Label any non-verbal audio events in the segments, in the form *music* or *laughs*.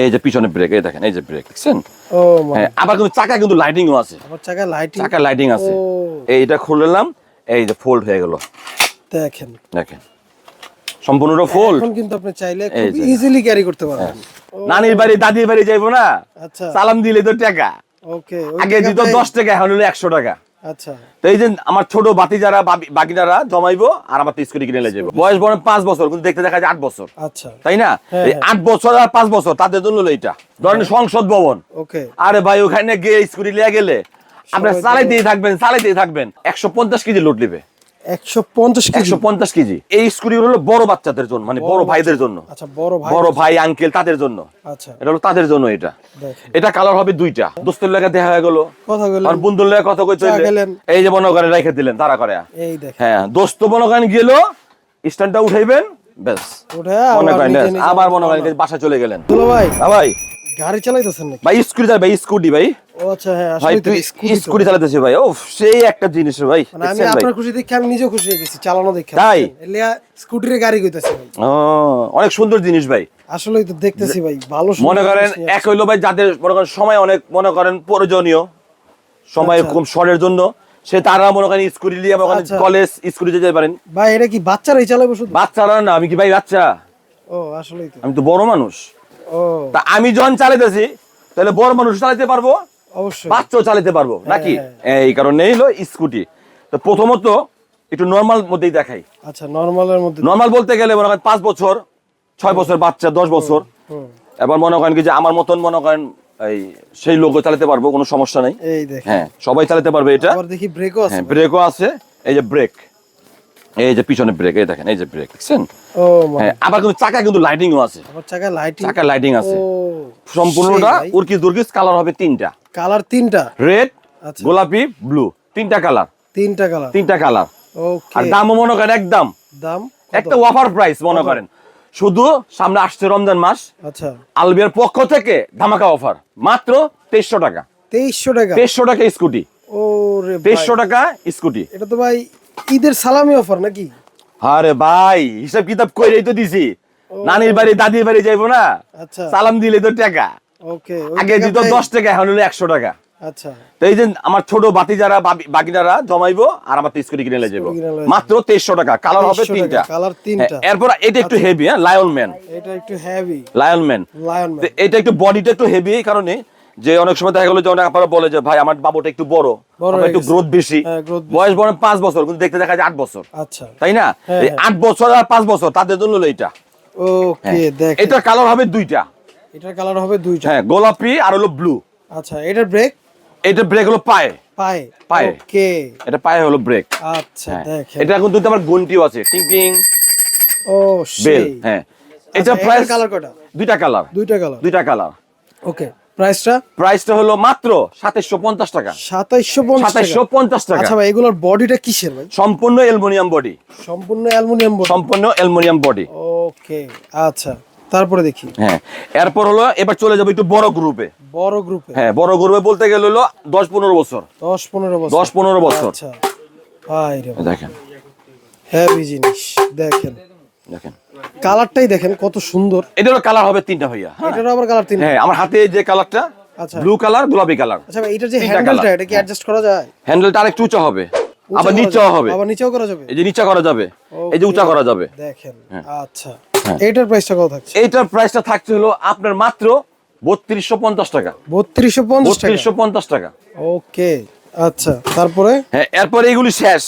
এই যে পিছনে ব্রেক এই দেখেন এই যে ব্রেক দেখছেন? হ্যাঁ আবার কিন্তু চাকা কিন্তু লাইটিংও আছে। লাইটিং চাকা লাইটিং আছে। এইটা খুললাম এই যে ফোল্ড হয়ে গেল। দেখেন। দেখেন। সম্পূর্ণটা ফোল্ড এখন কিন্তু আপনি চাইলে খুব ইজিলি ক্যারি করতে পারবেন। নানির বাড়ি দাদির বাড়ি যাইবো না? আচ্ছা। সালাম দিলে তো টাকা। ওকে আগে দিত টাকা এখন হলো একশো টাকা। আচ্ছা। তো এই যে আমার ছোট বাতি যারা বাকিনারা জমাইবো আর আমার তো স্কুটি কিনে যাব বয়স বরং পাঁচ বছর কিন্তু দেখতে দেখা যায় আট বছর। আচ্ছা। তাই না? হ্যাঁ, এই হ্যাঁ। আট বছর আর পাঁচ বছর তাদের জন্য হলো এইটা। ধরেন সংসদ ভবন। ওকে। আরে ভাই ওখানে গিয়ে স্কুটি লিয়ে গেলে আপনার চালাইতেই থাকবেন চালাইতেই থাকবেন। একশো পঞ্চাশ কেজি লোড নেবে। একশো পঞ্চাশ কেজি। এই স্কুটি হলো বড় বাচ্চাদের জন্য মানে বড় ভাইদের জন্য। আচ্ছা বড় ভাই। বড় ভাই আঙ্কেল তাদের জন্য। আচ্ছা। এটা হলো তাদের জন্য এটা। এটা কালার হবে দুইটা। দোস্তের লেগে দেখা হয়ে গেল। কথা বলেন আর বন্ধুর লেগে কথা কইতে এই যে করেন রেখে দিলেন তারা করে। এই দেখেন। হ্যাঁ দোস্ত করেন গেল স্ট্যান্ডটা উঠাইবেন ব্যাস। মনে আবার। করেন বাসা চলে গেলেন। ভাই। হ্যাঁ ভাই। গাড়ি চালাইতেছেন নাকি? ভাই স্কুটি চালাই ভাই স্কুটি ভাই। ও আচ্ছা হ্যাঁ ভাই তুই স্কুটি চালাতেছিস ভাই? ও সেই একটা জিনিস ভাই। মানে আমি আপনার খুশি দেখে আমি নিজেও খুশি হয়ে গেছি চালানো দেখে। তাই? এলিয়া স্কুটির গাড়ি কইতাছি ভাই। ও, অনেক সুন্দর জিনিস ভাই। আসলেই তো দেখতেছি ভাই ভালো মনে করেন এক হইল ভাই যাদের মনে করেন সময় অনেক মনে করেন প্রয়োজনীয় সময় আচ্ছা। খুব শর্টের জন্য সে তারা মনে করেন স্কুটি নিয়ে করেন আচ্ছা। কলেজ স্কুটি যেতে পারেন। ভাই এটা কি বাচ্চারাই চালাবে শুধু? বাচ্চারা না আমি কি ভাই বাচ্চা? ও আসলেই তো। আমি তো বড় মানুষ। তা আমি যখন চালাইতেছি তাহলে বড় মানুষ চালাতে পারব? অবশ্যই। বাচ্চাও চালাতে পারব নাকি? হ্যাঁ। এই কারণে হলো স্কুটি। তো প্রথমত একটু নর্মাল মধ্যেই দেখাই। আচ্ছা নরমালের মধ্যে নর্মাল বলতে গেলে মনে করেন পাঁচ বছর ছয় বছর বাচ্চা দশ বছর। এবার মনে করেন কি যে আমার মতন মনে করেন এই সেই লোকও চালাতে পারব কোনো সমস্যা নেই। হ্যাঁ সবাই চালাতে পারবে এটা। দেখি ব্রেকও আছে হ্যাঁ ব্রেকও আছে এই যে ব্রেক এই যে পিছনে ব্রেক এই দেখেন এই যে ব্রেক দেখছেন? ও হ্যাঁ আবার কিন্তু চাকা কিন্তু লাইটিংও আছে। আবার চাকায় লাইটিং চাকা লাইটিং আছে। ও সম্পূর্ণটা উর্কিস দুর্কিস কালার হবে তিনটা। কালার তিনটা? রেড আচ্ছা। গোলাপি ব্লু তিনটা কালার তিনটা কালার তিনটা কালার ওকে আর দামও মনে করেন একদম। দাম একটা অফার প্রাইস মনে করেন। শুধু সামনে আসছে রমজান মাস। আচ্ছা। আলবিয়ার পক্ষ থেকে ধামাকা অফার মাত্র তেইশশো টাকা। তেইশশো টাকা? তেইশশো টাকা স্কুটি। ও রে। তেইশশো টাকা স্কুটি। এটা তো ভাই ঈদের সালামি অফার নাকি? আরে ভাই হিসাব কিতাব কইরেই তো দিছি। নানির বাড়ি দাদির বাড়ি যাইবো না? আচ্ছা। সালাম দিলে তো টাকা। ওকে আগে দিত টাকাটাই- দশ টাকা এখন হলো একশো টাকা। আচ্ছা। তো এই যে আমার ছোট বাতি যারা বাকিনারা জমাইবো আর আমার স্কুটি কিনে যাব মাত্র তেইশশো টাকা কালার হবে তিনটা। কালার তিনটা। আচ্ছা। হ্যাঁ, এরপর এটা একটু হেভি হ্যাঁ লায়ন ম্যান এটা একটু হেভি লায়ন ম্যান লায়ন তো এটা একটু বডিটা একটু হেভি এই কারণে। যে অনেক সময় দেখা গেলো যে অনেক আপনারা বলে যে ভাই আমার বাবুটা একটু বড় বড় একটু গ্রোথ বেশি। হ্যাঁ, বেশি। বয়স বরং পাঁচ বছর কিন্তু দেখতে দেখা যায় আট বছর। আচ্ছা। তাই না? হ্যাঁ, হ্যাঁ। আট বছর আর পাঁচ বছর তাদের জন্য হলো এটা ওকে দেখ এটার কালার হবে দুইটা। এটার কালার হবে দুইটা। হ্যাঁ গোলাপি আর হলো ব্লু আচ্ছা এটার ব্রেক এটা ব্রেক হলো পায়ে। পায়ে? পায়ে। ওকে। এটা পায়ে হলো ব্রেক আচ্ছা দেখেন। এটা কিন্তু আমার গুনটিও আছে। টিং টিং। ও বেল হ্যাঁ। এটা প্রাইস কালার দুইটা কালার দুইটা কালার দুইটা কালার ওকে। প্রাইসটা? প্রাইসটা হলো মাত্র সাতাইশশো পঞ্চাশ টাকা। সাতাইশশো পঞ্চাশ সাতাইশশো টাকা পঞ্চাশ টাকা। আচ্ছা ভাই এগুলোর বডিটা কিসের ভাই? সম্পূর্ণ অ্যালুমিনিয়াম বডি। সম্পূর্ণ অ্যালুমিনিয়াম বডি? সম্পূর্ণ অ্যালুমিনিয়াম বডি। ওকে আচ্ছা তারপরে দেখি। হ্যাঁ এরপর হলো এবার চলে যাব একটু বড় গ্রুপে। বড় গ্রুপে? হ্যাঁ বড় গ্রুপে বলতে গেলে হলো দশ পনেরো বছর। দশ পনেরো বছর। দশ পনেরো বছর। আচ্ছা। ভাই দেখেন। হেভি জিনিস দেখেন। দেখেন। কালারটাই দেখেন কত সুন্দর। এটারও কালার হবে তিনটা ভাইয়া। হ্যাঁ? এটারও আবার কালার তিন হ্যাঁ আমার হাতে যে কালারটা আচ্ছা। ব্লু কালার গোলাপি কালার। আচ্ছা যে হ্যান্ডেলটা এটা কি অ্যাডজাস্ট করা যায়? হ্যান্ডেলটা আরেকটু উঁচা হবে। আবার নিচেও হবে। আবার নিচেও করা যাবে? এই যে নিচা করা যাবে। এই যে উঁচা করা যাবে। দেখেন হ্যাঁ। আচ্ছা। এটার প্রাইসটা কত থাকছে? এইটার প্রাইসটা থাকছে হলো আপনার মাত্র বত্রিশশো পঞ্চাশ টাকা। বত্রিশশো পঞ্চাশ টাকা? ওকে আচ্ছা। তারপরে? হ্যাঁ এরপর এইগুলি শেষ।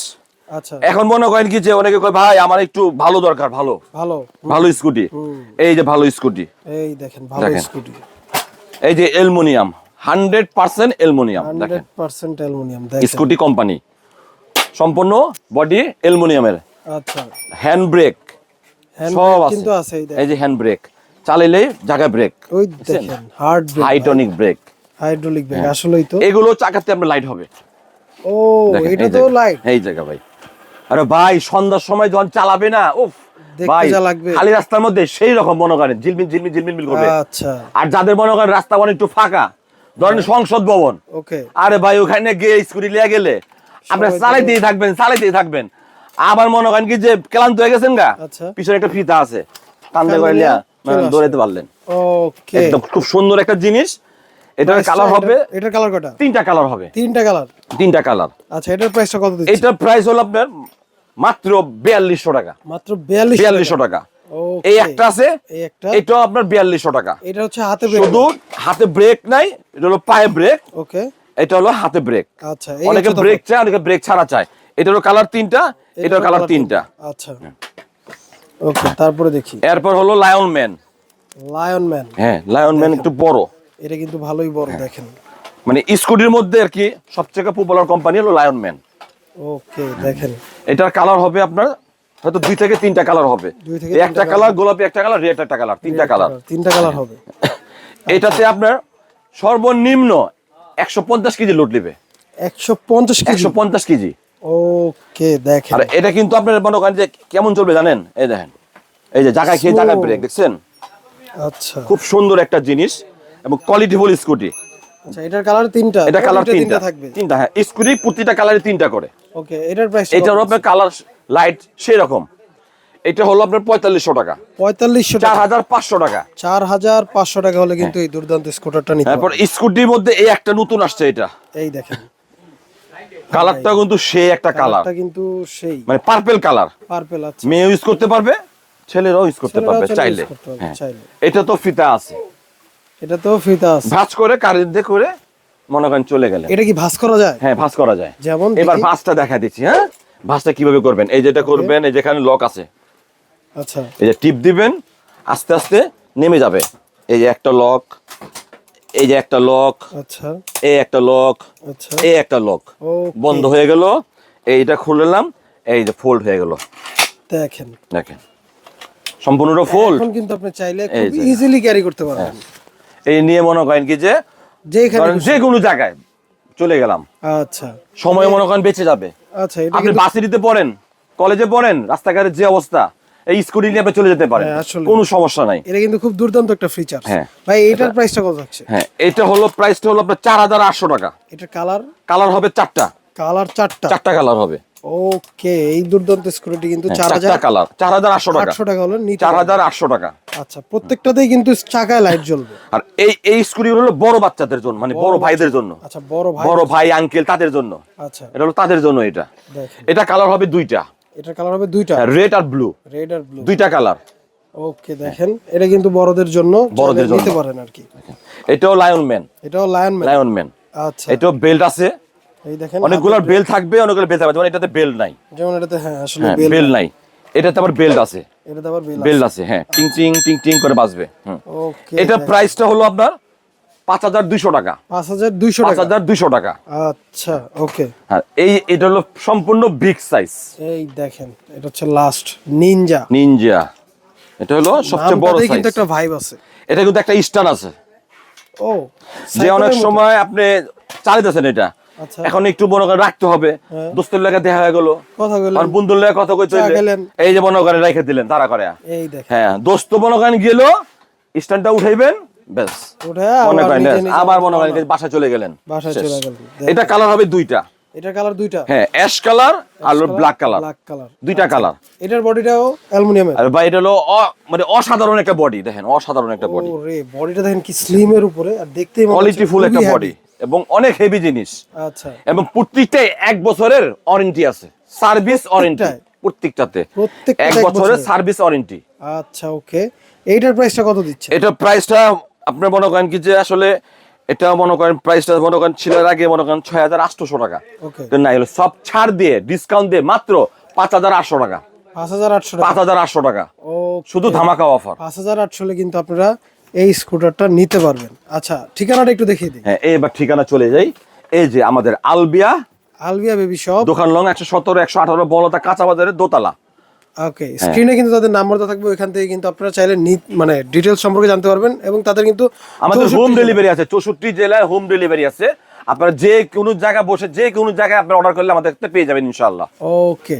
এখন মনে করেন কি যে অনেকে কয় ভাই আমার একটু ভালো দরকার ভালো। ভালো ভালো স্কুটি। এই যে ভালো স্কুটি। এই দেখেন ভালো স্কুটি। এই যে অ্যালুমিনিয়াম হান্ড্রেড পার্সেন্ট অ্যালুমিনিয়াম দেখেন। পার্সেন্ট অ্যালুমিনিয়াম দেখেন। Scooty company. সম্পূর্ণ বডি অ্যালুমিনিয়ামের। আচ্ছা। হ্যান্ড ব্রেক হ্যান্ড সব আছে। কিন্তু আছে এই দেখেন। এই যে হ্যান্ড ব্রেক চালাইলেই জায়গা ব্রেক ওই দেখেন হার্ড ব্রেক। হাইটনিক ব্রেক। হাইড্রোলিক ব্রেক আসলেই তো। এগুলো চাকাতে আপনার লাইট হবে। ও এটা তো লাইট। এই জায়গা ভাই। আরে ভাই সন্ধ্যার সময় যখন চালাবে না উফ ভাই খালি রাস্তার মধ্যে সেই রকম মনে করেন ঝিলমিল ঝিলমিল ঝিলমিল করবে। আচ্ছা। আর যাদের মনে করেন রাস্তা অনেক একটু ফাঁকা ধরেন সংসদ ভবন। ওকে। আরে ভাই ওখানে গিয়ে স্কুটি লিয়ে গেলে আপনার সবাই চালাইতেই থাকবেন চালাইতেই থাকবেন। আবার মনে করেন কি যে ক্লান্ত হয়ে গেছেন গা আচ্ছা। পিছনে একটা ফিতা আছে কান্দে করে লিয়া দৌড়াইতে পারলেন। ওকে। একদম খুব সুন্দর একটা জিনিস। এটার কালার হবে এটার কালার কটা? তিনটা কালার হবে। তিনটা কালার তিনটা কালার আচ্ছা এটার প্রাইসটা কত দিচ্ছে? এটার প্রাইস হলো আপনার মাত্র বিয়াল্লিশশো টাকা। মাত্র 42 বিয়াল্লিশশো টাকা। এই একটা আছে এটাও আপনার বিয়াল্লিশশো টাকা। এটা হচ্ছে হাতে শুধু হাতে ব্রেক নাই এটা হলো পায়ে ব্রেক। ওকে এটা হলো হাতে ব্রেক। আচ্ছা অনেকে ব্রেক চায় অনেকে ব্রেক ছাড়া চায়। এটারও কালার তিনটা এটার কালার তিনটা। আচ্ছা। ওকে তারপরে দেখি। এরপর হলো লায়ন ম্যান লায়ন ম্যান হ্যাঁ লায়ন ম্যান একটু বড়। এটা কিন্তু ভালোই বড় হ্যাঁ। দেখেন। মানে স্কুটির মধ্যে আর কি সবচেয়ে পপুলার কোম্পানি হলো লায়ন ম্যান ওকে দেখেন। এটার কালার হবে আপনার হয়তো দুই থেকে তিনটা কালার হবে। দুই থেকে একটা কালার গোলাপি একটা কালার রেড একটা কালার তিনটা কালার তিনটা কালার হবে। *laughs* এটাতে আপনার সর্বনিম্ন একশো পঞ্চাশ কেজি লোড নেবে। একশো পঞ্চাশ কেজি? একশো পঞ্চাশ কেজি। ওকে দেখেন। আর এটা কিন্তু আপনার মনে করেন যে কেমন চলবে জানেন? এই দেখেন। এই যে জায়গায় খেয়ে জায়গায় ব্রেক দেখছেন? আচ্ছা। খুব সুন্দর একটা জিনিস এবং কোয়ালিটিফুল স্কুটি আচ্ছা এটার কালার তিনটা। এটা কালার তিনটা থাকবে। তিনটা হ্যাঁ। স্কুটি প্রতিটা কালারে তিনটা করে। ওকে এটার প্রাইস এটার আপনার কালার লাইট সেই রকম এটা হলো আপনার পঁয়তাল্লিশশো টাকা। পঁয়তাল্লিশশো চার হাজার পাঁচশো টাকা। চার হাজার পাঁচশো টাকা হলে কিন্তু এই দুর্দান্ত স্কুটারটা নিতে তারপর স্কুটির মধ্যে এই একটা নতুন আসছে এটা। এই দেখেন। কালারটা কিন্তু সে একটা কালার কিন্তু সেই। মানে পার্পেল কালার পার্পেল আছে মেয়ে ইউজ করতে পারবে ছেলেরাও ইউজ করতে পারবে ছেলে চাইলে। use করতে পারবে, হ্যাঁ। চাইলে। এটা তো ফিতা আছে। এটা তো ফিতা আছে। ভাঁজ করে কারেন্ট করে মনে করেন চলে গেলে এটা কি ভাঁজ করা যায়? হ্যাঁ ভাঁজ করা যায়। যেমন এবার ভাঁজটা দেখা দিচ্ছি হ্যাঁ? ভাঁজটা কীভাবে করবেন? এই যেটা করবেন এই যেখানে লক আছে। আচ্ছা। এই যে টিপ দিবেন আস্তে আস্তে নেমে যাবে। এই যে একটা লক এই যে একটা লক আচ্ছা। এই একটা লক আচ্ছা। এই একটা লক। বন্ধ হয়ে গেল। এইটা খুললাম এই যে ফোল্ড হয়ে গেল। দেখেন। দেখেন। সম্পূর্ণটা ফোল্ড এখন কিন্তু আপনি চাইলে খুব ইজিলি ক্যারি করতে পারবেন। এই নিয়ে মনে করেন কি যে। যে কোনো জায়গায় চলে গেলাম। আচ্ছা। সময় মনে করেন বেঁচে যাবে। আচ্ছা আপনি কিন্তু বাসিটিতে পড়েন কলেজে পড়েন রাস্তাঘাটের যে অবস্থা এই স্কুটি নিয়ে আপনি চলে যেতে পারেন। হ্যাঁ, কোনো সমস্যা নাই। এটা কিন্তু খুব দুর্দান্ত একটা ফিচার হ্যাঁ। ভাই এটার প্রাইসটা কত থাকছে হ্যাঁ এটা হলো প্রাইসটা হলো আপনার চার হাজার আটশো টাকা। এটা কালার কালার হবে চারটা। কালার চারটা। চারটা কালার হবে। ওকে এই দুর্দান্ত স্কুটি কিন্তু হ্যাঁ, চার হাজার কালার। চার হাজার আটশো টাকা। আটশো টাকা হলে চার হাজার আটশো টাকা। আচ্ছা প্রত্যেকটাতেই কিন্তু চাকায় লাইট জ্বলবে। আর এই এই হলো বড় বাচ্চাদের জন্য মানে বড় ভাইদের জন্য। আচ্ছা বড় ভাই। বড় ভাই আঙ্কেল তাদের জন্য। আচ্ছা। এটা হলো তাদের জন্য এটা। এটা কালার হবে দুইটা। এটার কালার হবে দুইটা। রেড আর ব্লু রেড আর ব্লু দুইটা কালার ওকে দেখেন। এটা কিন্তু বড়দের জন্য বড়দের চাইলে নিতে জন্য। পারেন আর কি। এটাও লায়ন ম্যান এটাও লায়ন ম্যান লায়ন ম্যান আচ্ছা। এটাও বেল্ট আছে। এই দেখেন অনেকগুলোর বেল্ট থাকবে অনেকগুলো বেল্ট থাকবে যেমন এটাতে বেল্ট নাই। যেমন এটাতে হ্যাঁ আসলে হ্যাঁ বেল নাই। এটাতে আবার বেল্ট আছে। এটাতে আবার বেল বেল্ট আছে। হ্যাঁ টিং টিং টিং টিং করে বাজবে ওকে এটার প্রাইসটা হলো আপনার পাঁচ হাজার দুইশো টাকা। পাঁচ হাজার দুইশো পাঁচ হাজার দুইশো টাকা। আচ্ছা ওকে হ্যাঁ এই এটা হলো সম্পূর্ণ বিগ সাইজ এই দেখেন এটা হচ্ছে লাস্ট নিনজা নিনজা এটা হলো সবচেয়ে বড় সাইজ কিন্তু একটা ভাইব আছে। এটা কিন্তু একটা স্টান আছে। ও যে অনেক সময় আপনি চালিয়ে চালিতেছেন এটা এখন একটু মনে করে রাখতে হবে। হ্যাঁ। দোস্তের লেগে দেখা হয়ে গেল। আর বন্ধুর লেগে কথা কই চলে এই যে মনে করেন রেখে দিলেন তারা করে। হ্যাঁ দোস্ত মনে করেন গেল স্ট্যান্ডটা উঠাইবেন ব্যাস। মনে করেন আবার মনে করেন। বাসায় চলে গেলেন। এটা কালার হবে দুইটা। এটার কালার দুইটা। হ্যাঁ অ্যাশ কালার আর ব্ল্যাক কালার ব্ল্যাক কালার দুইটা কালার এটার বডিটাও অ্যালুমিনিয়ামের। আর ভাই এটা হলো মানে অসাধারণ একটা বডি দেখেন অসাধারণ একটা বডি ও রে বডিটা দেখেন কি স্লিমের উপরে আর দেখতেই কোয়ালিটি ফুল একটা বডি। এবং অনেক হেভি জিনিস। আচ্ছা। এবং প্রত্যেকটাই এক বছরের ওয়ারেন্টি আছে। সার্ভিস ওয়ারেন্টি প্রত্যেকটাতে। এক বছরের। সার্ভিস ওয়ারেন্টি আচ্ছা ওকে এইটার প্রাইসটা কত দিচ্ছে এটা প্রাইসটা আপনার মনে করেন কি যে আসলে এটা মনে করেন প্রাইসটা মনে করেন ছিল আগে মনে করেন ছয় হাজার আটশোশো টাকা। না সব ছাড় দিয়ে ডিসকাউন্ট দিয়ে মাত্র পাঁচ হাজার আটশো টাকা। পাঁচ হাজার আটশো টাকা? পাঁচ হাজার আটশো টাকা। শুধু ধামাকা অফার পাঁচ হাজার আটশো কিন্তু আপনারা এই স্কুটারটা নিতে পারবেন। আচ্ছা ঠিকানাটা একটু দেখিয়ে দিই। হ্যাঁ এবার ঠিকানা চলে যাই। এই যে আমাদের আলবিয়া আলবিয়া বেবি শপ। দোকান লং একশো সতেরো একশো আঠারো বলতা কাঁচা বাজারের দোতলা। ওকে স্ক্রিনে কিন্তু তাদের নাম্বারটা থাকবে ওইখান থেকে কিন্তু আপনারা চাইলে মানে ডিটেলস সম্পর্কে জানতে পারবেন এবং তাদের কিন্তু আমাদের হোম ডেলিভারি আছে চৌষট্টি জেলায় হোম ডেলিভারি আছে। আপনারা যে কোনো জায়গায় বসে যে কোনো জায়গায় আপনারা অর্ডার করলে আমাদের পেয়ে যাবেন ইনশাআল্লাহ। ওকে